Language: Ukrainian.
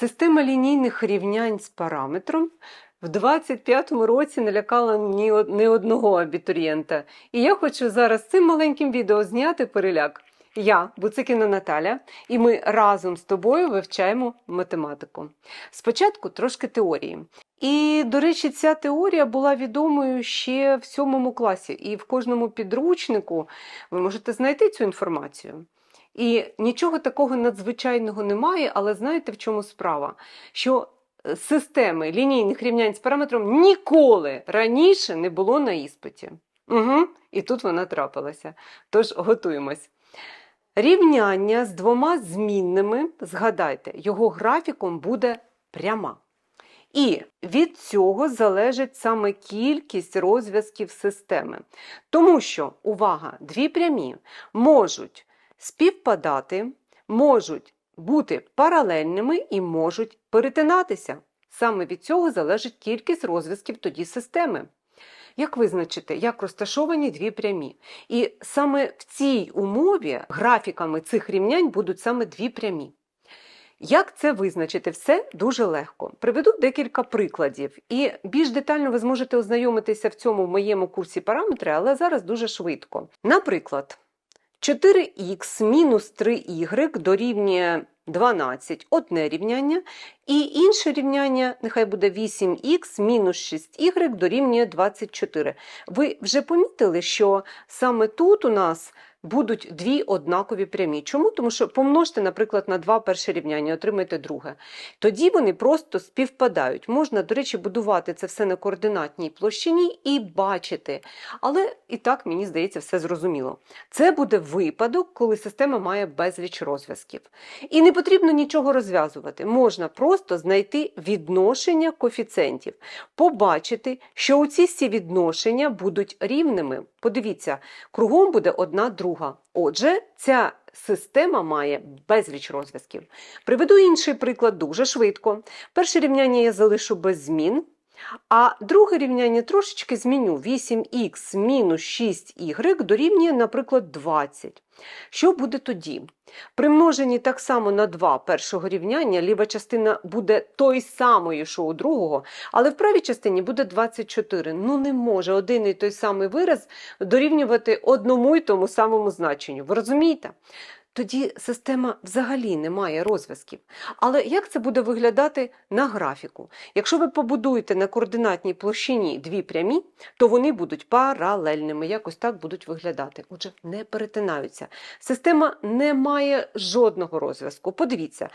Система лінійних рівнянь з параметром в 25-му році налякала не одного абітурієнта. І я хочу зараз цим маленьким відео зняти переляк. Я, Буцикіна Наталя, і ми разом з тобою вивчаємо математику. Спочатку трошки теорії. І, до речі, ця теорія була відомою ще в сьомому класі, і в кожному підручнику ви можете знайти цю інформацію. І нічого такого надзвичайного немає, але знаєте, в чому справа? Що е, системи лінійних рівнянь з параметром ніколи раніше не було на іспиті. Угу. І тут вона трапилася. Тож готуємось. Рівняння з двома змінними, згадайте, його графіком буде пряма. І від цього залежить саме кількість розв'язків системи. Тому що, увага, дві прямі можуть співпадати, можуть бути паралельними і можуть перетинатися. Саме від цього залежить кількість розв'язків тоді системи. Як визначити, як розташовані дві прямі? І саме в цій умові графіками цих рівнянь будуть саме дві прямі. Як це визначити? Все дуже легко. Приведу декілька прикладів, і більш детально ви зможете ознайомитися в цьому в моєму курсі параметри, але зараз дуже швидко. Наприклад, 4х мінус 3y дорівнює 12 одне рівняння, і інше рівняння, нехай буде 8х мінус 6y дорівнює 24. Ви вже помітили, що саме тут у нас будуть дві однакові прямі. Чому? Тому що помножте, наприклад, на два перше рівняння, отримаєте друге. Тоді вони просто співпадають. Можна, до речі, будувати це все на координатній площині і бачити. Але і так, мені здається, все зрозуміло. Це буде випадок, коли система має безліч розв'язків. І не потрібно нічого розв'язувати. Можна просто знайти відношення коефіцієнтів, побачити, що оці всі відношення будуть рівними. Подивіться, кругом буде одна друга. Отже, ця система має безліч розв'язків. Приведу інший приклад дуже швидко. Перше рівняння я залишу без змін. А друге рівняння трошечки зміню. 8х мінус 6y дорівнює, наприклад, 20. Що буде тоді? При множенні так само на 2 першого рівняння ліва частина буде той самою, що у другого, але в правій частині буде 24. Ну не може один і той самий вираз дорівнювати одному й тому самому значенню. Ви розумієте? Тоді система взагалі не має розв'язків. Але як це буде виглядати на графіку? Якщо ви побудуєте на координатній площині дві прямі, то вони будуть паралельними, якось так будуть виглядати. Отже, не перетинаються. Система не має жодного розв'язку. Подивіться,